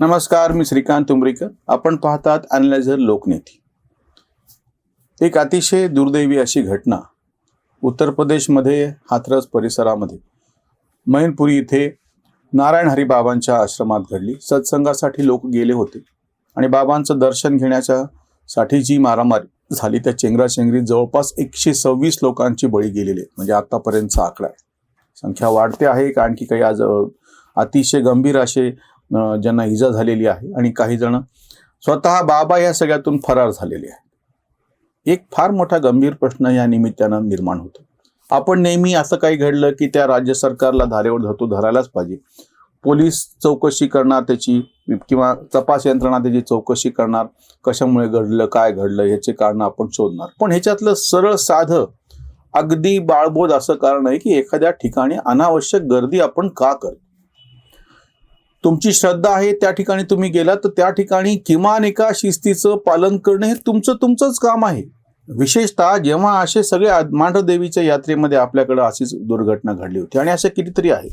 नमस्कार मी श्रीकांत उमरीकर. आपण पाहतात अनलायझर लोकनेती. एक अतिशय दुर्दैवी अशी घटना उत्तर प्रदेशमध्ये हाथरस परिसरामध्ये. मैनपुरी इथे नारायण हरी बाबांच्या आश्रमात घडली. सत्संगासाठी लोक गेले होते आणि बाबांचं दर्शन घेण्याच्या साठी जी मारामारी झाली त्या चेंगराचेंगरीत जवळपास एकशे सव्वीस लोकांची बळी गेलेली आहे. म्हणजे आतापर्यंतचा आकडा आहे. संख्या वाढते आहे आणखी काही आज अतिशय गंभीर असे ज्यांना इजा झालेली आहे आणि काही जण स्वतः बाबा या सगळ्यातून फरार झालेले आहेत. एक फार मोठा गंभीर प्रश्न या निमित्तानं निर्माण होतो. आपण नेहमी असं काही घडलं की त्या राज्य सरकारला धारेवर धरतो धरायलाच पाहिजे. पोलीस चौकशी करणार त्याची किंवा तपास यंत्रणा त्याची चौकशी करणार कशामुळे घडलं काय घडलं ह्याचे कारण आपण शोधणार. पण ह्याच्यातलं सरळ साधं अगदी बाळबोध असं कारण आहे की एखाद्या ठिकाणी अनावश्यक गर्दी आपण का करतो? तुमची श्रद्धा आहे त्या ठिकाणी तुम्ही गेलात तर त्या ठिकाणी किमान एका शिस्तीचं पालन करणं हे तुमचं तुमचंच काम आहे. विशेषतः जेव्हा असे सगळे मांढरदेवीच्या यात्रेमध्ये आपल्याकडे अशीच दुर्घटना घडली होती आणि अशा कितीतरी आहेत.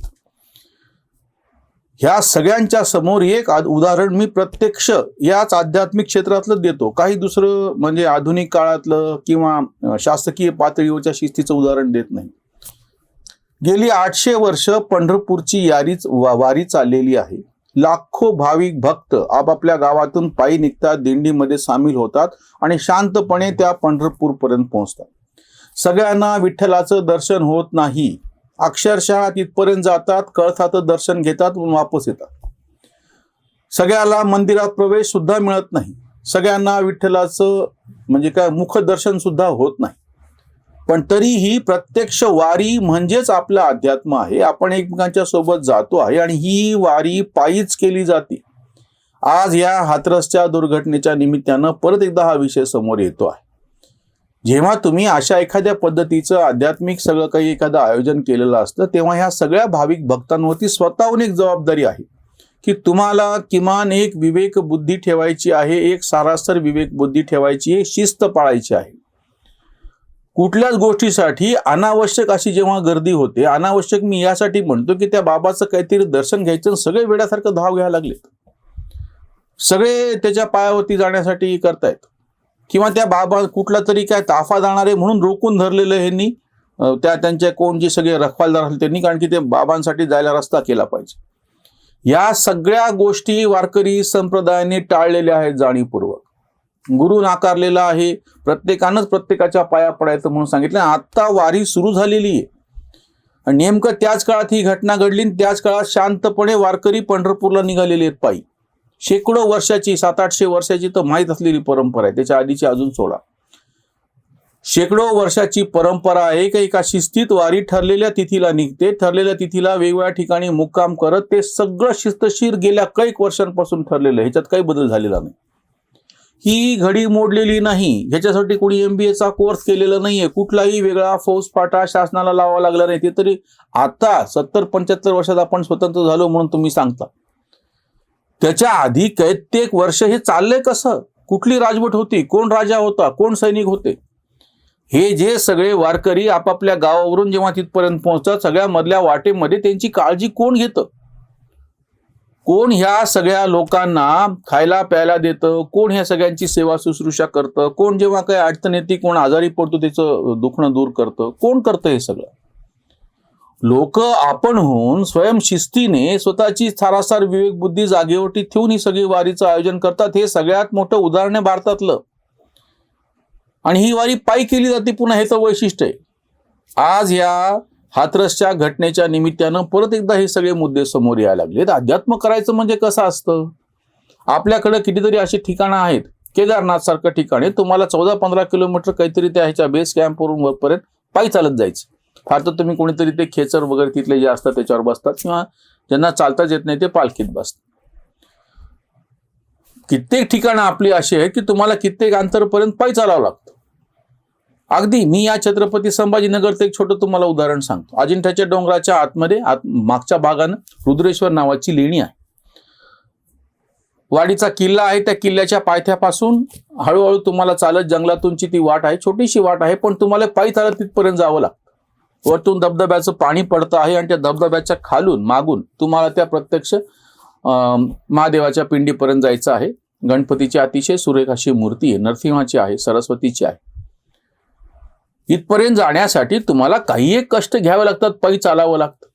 ह्या सगळ्यांच्या समोर एक आद- उदाहरण मी प्रत्यक्ष याच आध्यात्मिक क्षेत्रातलं देतो. काही दुसरं म्हणजे आधुनिक काळातलं किंवा शासकीय पातळीवरच्या शिस्तीचं उदाहरण देत नाही. गेली आठशे वर्ष पंढरपूरची यारीच वा- वारी चाललेली आहे. लाखो भाविक भक्त आपापल्या गावातून पायी निघतात दिंडीमध्ये सामील होतात आणि शांतपणे त्या पंढरपूरपर्यंत पोहोचतात. सगळ्यांना विठ्ठलाचं दर्शन होत नाही. अक्षरशः तिथपर्यंत जातात कळसाचं दर्शन घेतात व वापस येतात. सगळ्याला मंदिरात प्रवेश सुद्धा मिळत नाही. सगळ्यांना विठ्ठलाचं म्हणजे काय मुखदर्शन सुद्धा होत नाही. पण तरीही प्रत्यक्ष वारी म्हणजेच आपलं अध्यात्म आहे. आपण एकमेकांच्या सोबत जातो आहे आणि ही वारी पायीच केली जाते. आज या हाथरसच्या दुर्घटनेच्या निमित्तानं परत एकदा हा विषय समोर येतो आहे. जेव्हा तुम्ही अशा एखाद्या पद्धतीचं आध्यात्मिक सगळं काही एखादं आयोजन केलेलं असतं तेव्हा ह्या सगळ्या भाविक भक्तांवरती स्वतःहून एक जबाबदारी आहे की तुम्हाला किमान एक विवेक बुद्धी ठेवायची आहे एक सारासर विवेक बुद्धी ठेवायची आहे शिस्त पाळायची आहे. कुठल्याच गोष्टीसाठी अनावश्यक अशी जेव्हा गर्दी होते अनावश्यक मी यासाठी म्हणतो की त्या बाबाचं काहीतरी दर्शन घ्यायचं आणि सगळे वेड्यासारखं धाव घ्यायला लागलेत सगळे त्याच्या पायावरती जाण्यासाठी करतायत. किंवा त्या बाबा कुठला तरी काय ताफा जाणार आहे म्हणून रोखून धरलेलं ह्यांनी त्या त्यांच्या कोण जे सगळे रखवालदार असतील त्यांनी कारण की ते बाबांसाठी जायला रस्ता केला पाहिजे. या सगळ्या गोष्टी वारकरी संप्रदायाने टाळलेल्या आहेत जाणीवपूर्वक. गुरु नाकारलेला आहे. प्रत्येकानंच प्रत्येकाच्या पाया पडायचं म्हणून सांगितलं. आता वारी सुरू झालेली आहे. आणि नेमकं त्याच काळात ही घटना घडली आणि त्याच काळात शांतपणे वारकरी पंढरपूरला निघालेले आहेत पायी. शेकडो वर्षाची सात आठशे वर्षाची तर माहीत असलेली परंपरा आहे. त्याच्या आधीची अजून सोडा. शेकडो वर्षाची परंपरा आहे का? एका शिस्तीत वारी ठरलेल्या तिथीला निघते. ठरलेल्या तिथीला वेगवेगळ्या ठिकाणी मुक्काम करत ते सगळं शिस्तशीर गेल्या कैक वर्षांपासून ठरलेलं ह्याच्यात काही बदल झालेला नाही. ही घडी मोडलेली नाही. ह्याच्यासाठी कोणी एम बी एचा कोर्स केलेला नाहीये. कुठलाही वेगळा फौजफाटा शासनाला लावावा लागला नाही. ते तरी आता सत्तर पंच्याहत्तर वर्षात आपण स्वतंत्र झालो म्हणून तुम्ही सांगता. त्याच्या आधी कैत्येक वर्ष हे चाललंय कसं? कुठली राजवट होती? कोण राजा होता? कोण सैनिक होते? हे जे सगळे वारकरी आपापल्या गावावरून जेव्हा तिथपर्यंत पोहोचतात सगळ्या मधल्या वाटेमध्ये त्यांची काळजी कोण घेतं? कोण ह्या सगळ्या लोकांना खायला प्यायला देतं? कोण ह्या सगळ्यांची सेवा शुश्रूषा करतं? कोण जेव्हा काही अडचण येते कोण आजारी पडतो त्याचं दुखणं दूर करतं? कोण करतं हे सगळं? लोक आपण होऊन स्वयंशिस्तीने स्वतःची थारासार विवेक बुद्धी जागेवरती ठेवून ही सगळी वारीचं आयोजन करतात. हे सगळ्यात मोठं उदाहरण आहे भारतातलं. आणि ही वारी पायी केली जाते. पुन्हा हे तर वैशिष्ट्य आहे. आज ह्या हाथरसच्या घटनेच्या निमित्तानं परत एकदा हे सगळे मुद्दे समोर यायला लागलेत. अध्यात्म करायचं म्हणजे कसं असतं? आपल्याकडे कितीतरी अशी ठिकाणं आहेत. केदारनाथ सारखं ठिकाण आहे. तुम्हाला चौदा पंधरा किलोमीटर काहीतरी त्या ह्याच्या बेस कॅम्पवरून वरपर्यंत पायी चालत जायचं. फार तर तुम्ही कोणीतरी ते खेचर वगैरे तिथले जे असतात त्याच्यावर बसतात किंवा ज्यांना चालताच येत नाही ते पालखीत बसतात. कित्येक ठिकाणं आपली अशी आहेत की तुम्हाला कित्येक अंतरपर्यंत पायी चालावं लागतं. अगदी मी या छत्रपती संभाजीनगरचं एक छोटं तुम्हाला उदाहरण सांगतो. अजिंठ्याच्या डोंगराच्या आतमध्ये आत मागच्या भागानं रुद्रेश्वर नावाची लेणी आहे. वाडीचा किल्ला आहे त्या किल्ल्याच्या पायथ्यापासून हळूहळू तुम्हाला चालत जंगलातूनची ती वाट आहे छोटीशी वाट आहे पण तुम्हाला पायी चालत तिथपर्यंत जावं लागतं. वरतून धबधब्याचं पाणी पडतं आहे आणि त्या धबधब्याच्या खालून मागून तुम्हाला त्या प्रत्यक्ष अं, महादेवाच्या पिंडीपर्यंत जायचं आहे. गणपतीची अतिशय सुरेख अशी मूर्ती आहे नरसिंहाची आहे सरस्वतीची आहे. इथपर्यंत जाण्यासाठी तुम्हाला काही एक कष्ट घ्यावे लागतात पायी चालावं लागतं.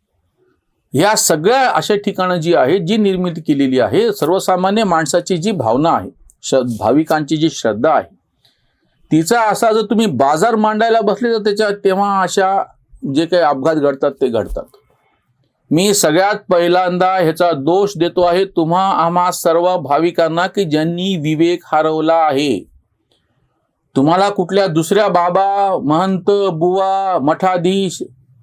या सगळ्या अशा ठिकाणं जी आहेत जी निर्मिती केलेली आहे सर्वसामान्य माणसाची जी भावना आहे श भाविकांची जी श्रद्धा आहे तिचा असा जर तुम्ही बाजार मांडायला बसले तर त्याच्या तेव्हा अशा जे काही अपघात घडतात ते घडतात. मी सगळ्यात पहिल्यांदा ह्याचा दोष देतो आहे तुम्हा आम्हा सर्व भाविकांना की ज्यांनी विवेक हरवला आहे. तुम्हाला कुठल्या दुसऱ्या बाबा महंत बुवा मठाधीश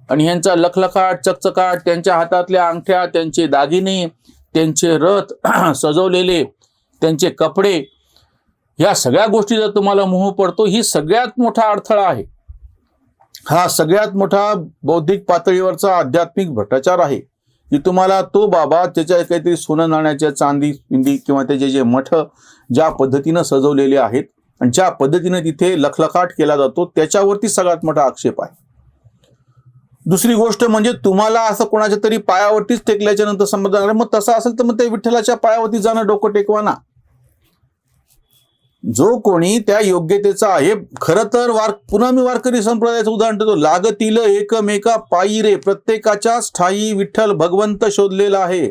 आणि ह्यांचा लखलखाट चकचकाट त्यांच्या हातातल्या अंगठ्या त्यांचे दागिने त्यांचे रथ सजवलेले त्यांचे कपडे या सगळ्या गोष्टी जर तुम्हाला मोह पडतो ही सगळ्यात मोठा अडथळा आहे. हा सगळ्यात मोठा बौद्धिक पातळीवरचा आध्यात्मिक भ्रष्टाचार आहे. की तुम्हाला तो बाबा त्याच्या काहीतरी सोनं नाण्याच्या चांदी पिंदी किंवा त्याचे जे मठ ज्या पद्धतीनं सजवलेले आहेत आणि ज्या पद्धतीने तिथे लखलखाट केला जातो त्याच्यावरती सगळ्यात मोठा आक्षेप आहे. दुसरी गोष्ट म्हणजे तुम्हाला असं कोणाच्या तरी पायावरतीच टेकल्याच्या नंतर समजा मग तसं असेल तर मग ते विठ्ठलाच्या पायावरती जाणं डोकं टेकवा ना जो कोणी त्या योग्यतेचा आहे खरं तर वार पुन्हा मी वारकरी संप्रदायाचं उदाहरण देतो लागतील एकमेका पायी रे प्रत्येकाच्या स्थायी विठ्ठल भगवंत शोधलेला आहे.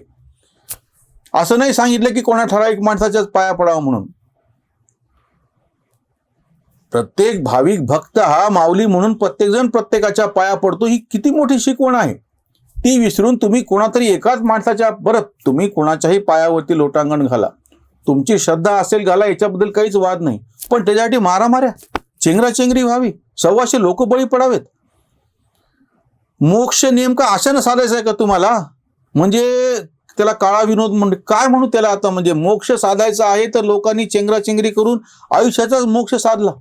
असं नाही सांगितलं की कोणा ठराविक माणसाच्याच पाया पडावं म्हणून. प्रत्येक भाविक भक्त हा माऊली म्हणून प्रत्येकजण प्रत्येकाच्या पाया पडतो. ही किती मोठी शिकवण आहे. ती विसरून तुम्ही कोणातरी एकाच माणसाच्या बरं तुम्ही कोणाच्याही पायावरती लोटांगण घाला. तुमची श्रद्धा असेल घाला याच्याबद्दल काहीच वाद नाही. पण त्याच्यासाठी मारामाऱ्या चेंगराचेंगरी व्हावी. सव्वाशे लोक बळी पडावेत. मोक्ष नेमका अशानं साधायचा आहे का तुम्हाला? म्हणजे त्याला काळा विनोद म्हणजे काय म्हणू त्याला आता? म्हणजे मोक्ष साधायचा आहे तर लोकांनी चेंगराचेंगरी करून आयुष्याचाच मोक्ष साधला.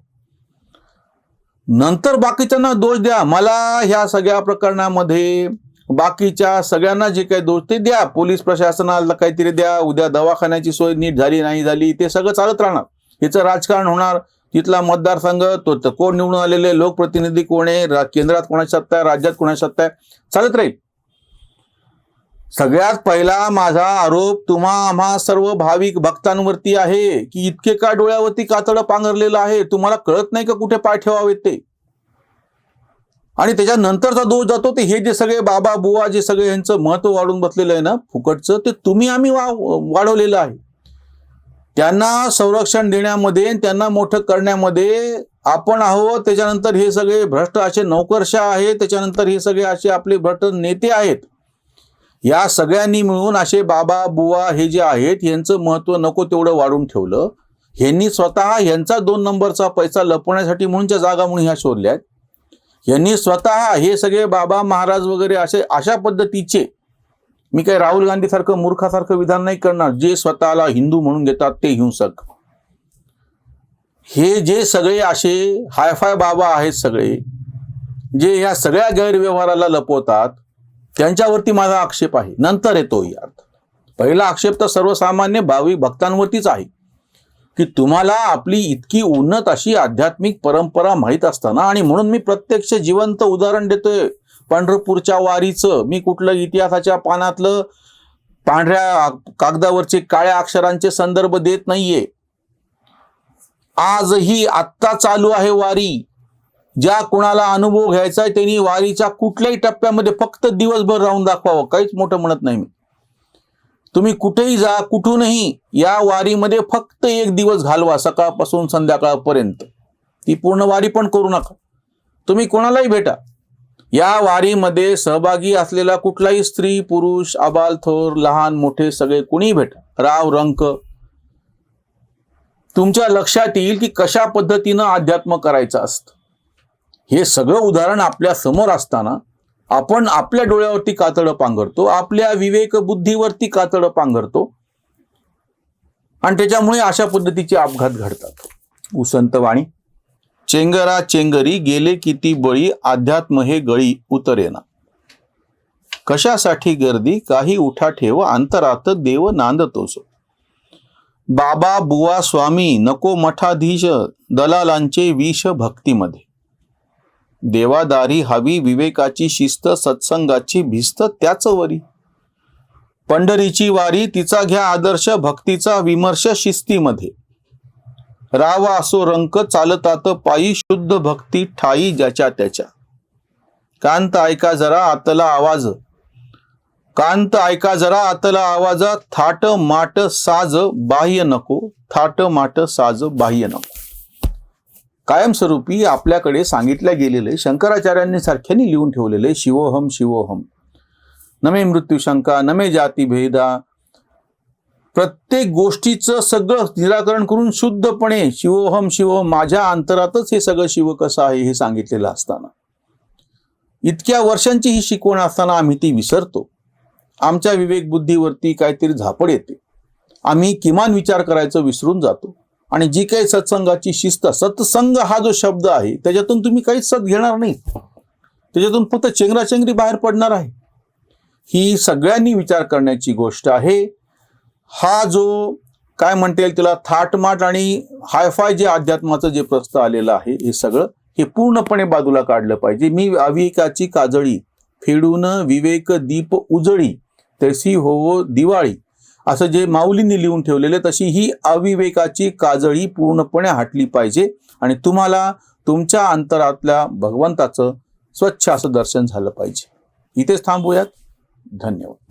नंतर बाकीच्यांना दोष द्या. मला ह्या सगळ्या प्रकरणामध्ये बाकीच्या सगळ्यांना जे काही दोष ते द्या. पोलीस प्रशासनाला काहीतरी द्या. उद्या दवाखान्याची सोय नीट झाली नाही झाली ते सगळं चालत राहणार. हिचं राजकारण होणार. तिथला मतदारसंघ तो कोण निवडून आलेले? लोकप्रतिनिधी कोण आहे? केंद्रात कोणाची सत्ता आहे? राज्यात कोणाची सत्ता आहे? चालत राहील. सगळ्यात पहिला माझा आरोप तुम्हा आम्हा सर्व भाविक भक्तांवरती आहे की इतके का डोळ्यावरती कातडं पांघरलेलं आहे? तुम्हाला कळत नाही का कुठे पाय ठेवावे ते? आणि त्याच्यानंतरचा दोष जातो ते हे जे सगळे बाबा बुवा जे सगळे यांचं महत्त्व वाढून बसलेलं आहे ना फुकटचं ते तुम्ही आम्ही वा वाढवलेलं आहे. त्यांना संरक्षण देण्यामध्ये त्यांना मोठं करण्यामध्ये आपण आहोत. त्याच्यानंतर हे सगळे भ्रष्ट असे नोकरशा आहेत. त्याच्यानंतर हे सगळे असे आपले भ्रष्ट नेते आहेत. या सगळ्यांनी मिळून असे बाबा बुवा हे जे आहेत यांचं महत्त्व नको तेवढं वाढून ठेवलं. ह्यांनी स्वतः यांचा दोन नंबरचा पैसा लपवण्यासाठी म्हणूनच्या जागा म्हणून ह्या शोधल्यात. यांनी स्वतः हे सगळे बाबा महाराज वगैरे असे अशा पद्धतीचे मी काही राहुल गांधी सारखं मूर्खासारखं विधान नाही करणार. जे स्वतःला हिंदू म्हणून घेतात ते हिंसक. हे जे सगळे असे हायफाय बाबा आहेत सगळे जे या सगळ्या गैरव्यवहाराला लपवतात त्यांच्यावरती माझा आक्षेप आहे. नंतर येतो अर्थ. पहिला आक्षेप तर सर्वसामान्य भाविक भक्तांवरतीच आहे. की तुम्हाला आपली इतकी उन्नत अशी आध्यात्मिक परंपरा माहीत असताना आणि म्हणून मी प्रत्यक्ष जिवंत उदाहरण देतोय. पंढरपूरच्या वारीचं मी कुठलं इतिहासाच्या पानातलं पांढऱ्या कागदावरचे काळ्या अक्षरांचे संदर्भ देत नाहीये. आजही आत्ता चालू आहे वारी. ज्या कोणाला अनुभव घ्यायचा आहे त्यांनी वारीच्या कुठल्याही टप्प्यामध्ये फक्त दिवसभर राहून दाखवावं. काहीच मोठं म्हणत नाही मी. तुम्ही कुठेही जा कुठूनही या वारीमध्ये फक्त एक दिवस घालवा सकाळपासून संध्याकाळपर्यंत. ती पूर्ण वारी पण करू नका. तुम्ही कोणालाही भेटा. या वारीमध्ये सहभागी असलेला कुठलाही स्त्री पुरुष आबाल थोर लहान मोठे सगळे कुणीही भेटा. राव रंक तुमच्या लक्षात येईल की कशा पद्धतीनं अध्यात्म करायचं असतं. हे सगळं उदाहरण आपल्यासमोर असताना आपण आपल्या डोळ्यावरती कातडं पांघरतो आपल्या विवेक बुद्धीवरती कातडं पांघरतो आणि त्याच्यामुळे अशा पद्धतीचे अपघात घडतात. उसंत वाणी. चेंगरा चेंगरी गेले किती बळी अध्यात्म हे गळी उतरेना. कशासाठी गर्दी? काही उठा ठेव अंतरात देव नांदतोस. बाबा बुवा स्वामी नको मठाधीश दलालांचे विष भक्तीमध्ये. देवादारी हवी विवेकाची शिस्त सत्संगाची भिस्त त्याच वरी. पंढरीची वारी तिचा घ्या आदर्श भक्तीचा विमर्श शिस्तीमध्ये. रावा असो रंक चालतात पायी शुद्ध भक्ती ठाई ज्याच्या त्याच्या. कांत ऐका जरा आतला आवाज. कांत ऐका जरा आतला आवाज. थाट माट साज बाह्य नको. थाट माट साज बाह्य नको. कायमस्वरूपी आपल्याकडे सांगितल्या गेलेले शंकराचार्यांनी सारख्याने लिहून ठेवलेले शिवोहम शिवोहम. नमे मृत्यूशंका नमे जाती भेदा. प्रत्येक गोष्टीचं सगळं निराकरण करून शुद्धपणे शिवोहम शिव माझ्या अंतरातच हे सगळं शिव कसं आहे हे सांगितलेलं असताना. इतक्या वर्षांची ही शिकवण असताना आम्ही ती विसरतो. आमच्या विवेक बुद्धीवरती काहीतरी झापड येते. आम्ही किमान विचार करायचं विसरून जातो. आणि जी काही सत्संगाची शिस्त सत्संग हा जो शब्द आहे त्याच्यातून तुम्ही काहीच सत घेणार नाही. त्याच्यातून फक्त चेंगराचेंगरी बाहेर पडणार आहे. ही सगळ्यांनी विचार करण्याची गोष्ट आहे. हा जो काय म्हणता येईल त्याला थाटमाट आणि हायफाय जे अध्यात्माचं जे प्रस्थ आलेलं आहे हे सगळं हे पूर्णपणे बाजूला काढलं पाहिजे. मी अविकाची काजळी फेडून विवेक दीप उजळी तशी होवो दिवाळी. असं जे माऊलींनी लिहून ठेवलेले तशी ही अविवेकाची काजळी पूर्णपणे हटली पाहिजे. आणि तुम्हाला तुमच्या अंतरातल्या भगवंताचं स्वच्छ असं दर्शन झालं पाहिजे. इथेच थांबूयात. धन्यवाद.